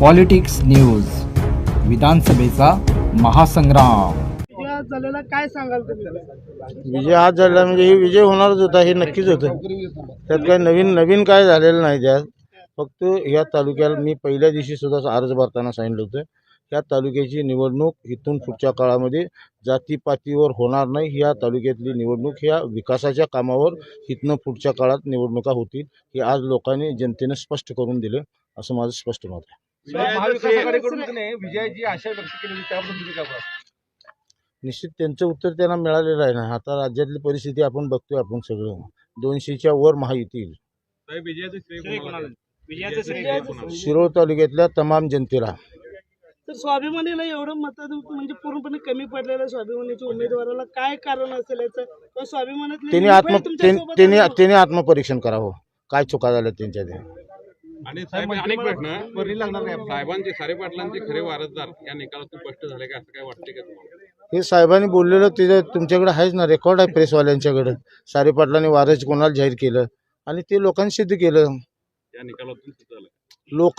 Politics news विधानसभेचा महासंग्राम. विजय झालेला काय सांगाल तुम्ही? विजय आज झाला म्हणजे हे विजय होणारच होता हे नक्कीच होतं. त्यात काही नवीन नवीन काय झालेलं नाही त्यात. फक्त या तालुक्याला मी पहिल्या दिवशी सुद्धा अर्ज भरताना सांगितलं होतं या तालुक्याची निवडणूक इथून पुढच्या काळामध्ये जातीपातीवर होणार नाही. या तालुक्यातली निवडणूक ह्या विकासाच्या कामावर इथनं पुढच्या काळात निवडणुका होतील हे आज लोकांनी जनतेनं स्पष्ट करून दिलं असं माझं स्पष्ट मत आहे. विजयाची आशा व्यक्त केली होती त्याबद्दल तुम्ही काय बोलाल? निश्चित त्यांचं उत्तर त्यांना मिळालेलं आहे ना आता राज्यातली परिस्थिती आपण बघतोय आपण सगळं दोनशेच्या वर महायुती येईल साहेब, विजयाचं श्रेय कोणाला आहे? विजयाचं श्रेय श्रेय कोणाला? कोणाला? शिरोळ तालुक्यातल्या तमाम जनतेला तर स्वाभिमानीला एवढं मत म्हणजे पूर्णपणे कमी पडलेलं स्वाभिमानीच्या उमेदवाराला काय कारण असेल याचं किंवा स्वाभिमानातले त्यांनी आत्म तुमच्या त्यां- सोबत त्यांनी आहेत. त्यांनी आत्मपरीक्षण करावं काय चुका झाल्या त्यांच्या त्या आणि साहेब अनेक प्रश्न साहेबांचे सारे पाटलांचे खरे वारसदार या निकालातून स्पष्ट झाले का? असं काय वाटते का तुम्हाला? हे साहेबांनी बोललेलं ते तुमच्याकडे आहेच ना रेकॉर्ड आहे प्रेसवाल्यांच्याकडे सारे पाटलांनी वारस कोणाला जाहीर केलं? आणि ते लोकांनी सिद्ध केलं. या निकालातून सिद्ध झालं. लोक